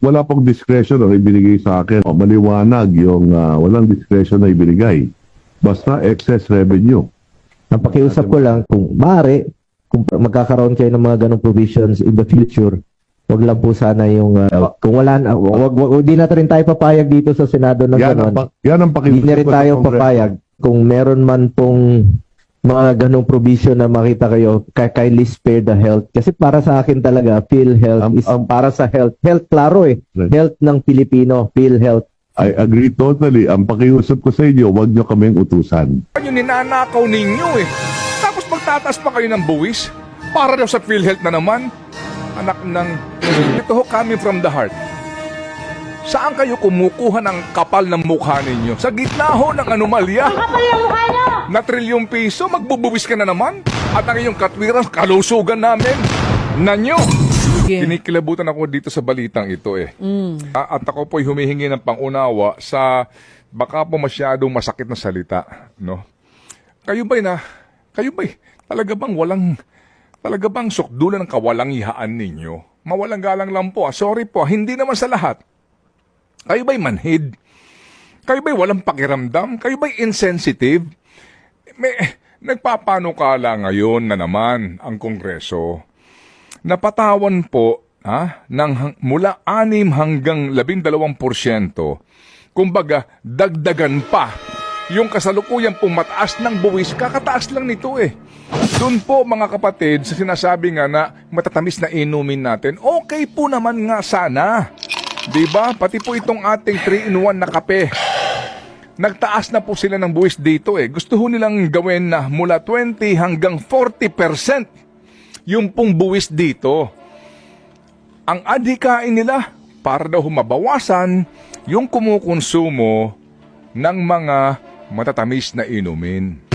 wala pong discretion na ibinigay sa akin. O, maliwanag yung ah, walang discretion na ibinigay. Basta excess revenue. Ang pakiusap ko lang, kung maaari, kung magkakaroon kayo ng mga ganong provisions in the future, wag lang po sana yung, uh, kung wala, na- wag, wag, wag, di na rin tayo papayag dito sa Senado ng Yan ang, ganon. pa- yan ang Hindi pakiusap na rin tayo papayag kung meron man pong mga ganong provision na makita kayo, kay kindly spare the health. Kasi para sa akin talaga, PhilHealth Am- is am- para sa health. Health, klaro eh. Right. Health ng Pilipino, PhilHealth. I agree totally. Ang pakiusap ko sa inyo, huwag nyo kaming utusan. Yung ninanakaw ninyo eh. Tapos magtataas pa kayo ng buwis? Para daw sa PhilHealth na naman. Anak ng... Ito ho coming from the heart. Saan kayo kumukuha ng kapal ng mukha ninyo? Sa gitna ho ng anomalya. Kapal yung mukha nyo! Na trilyong piso, magbubuwis ka na naman. At ang iyong katwiran, kalusugan namin. Nanyo! Kinikilabutan ako dito sa balitang ito eh. Ah, At ako po'y humihingi ng pangunawa sa baka po masyadong masakit na salita, no? Kayo ba'y na, kayo ba'y talaga bang walang, talaga bang sukdulan ng kawalangihaan ninyo? Mawalang galang lang po, ah. sorry po, ah. hindi naman sa lahat. Kayo ba'y manhid? Kayo ba'y walang pakiramdam? Kayo ba'y insensitive? May, nagpapanukala ngayon na naman ang Kongreso napatawan po ha, ng mula 6 hanggang 12 porsyento. Kumbaga, dagdagan pa yung kasalukuyang pumataas ng buwis, kakataas lang nito eh. Doon po mga kapatid, sa sinasabi nga na matatamis na inumin natin, okay po naman nga sana. 'Di ba? Pati po itong ating 3-in-1 na kape. Nagtaas na po sila ng buwis dito eh. Gusto ho nilang gawin na mula 20 hanggang 40% yung pong buwis dito. Ang adhikain nila para daw humabawasan yung kumukonsumo ng mga matatamis na inumin.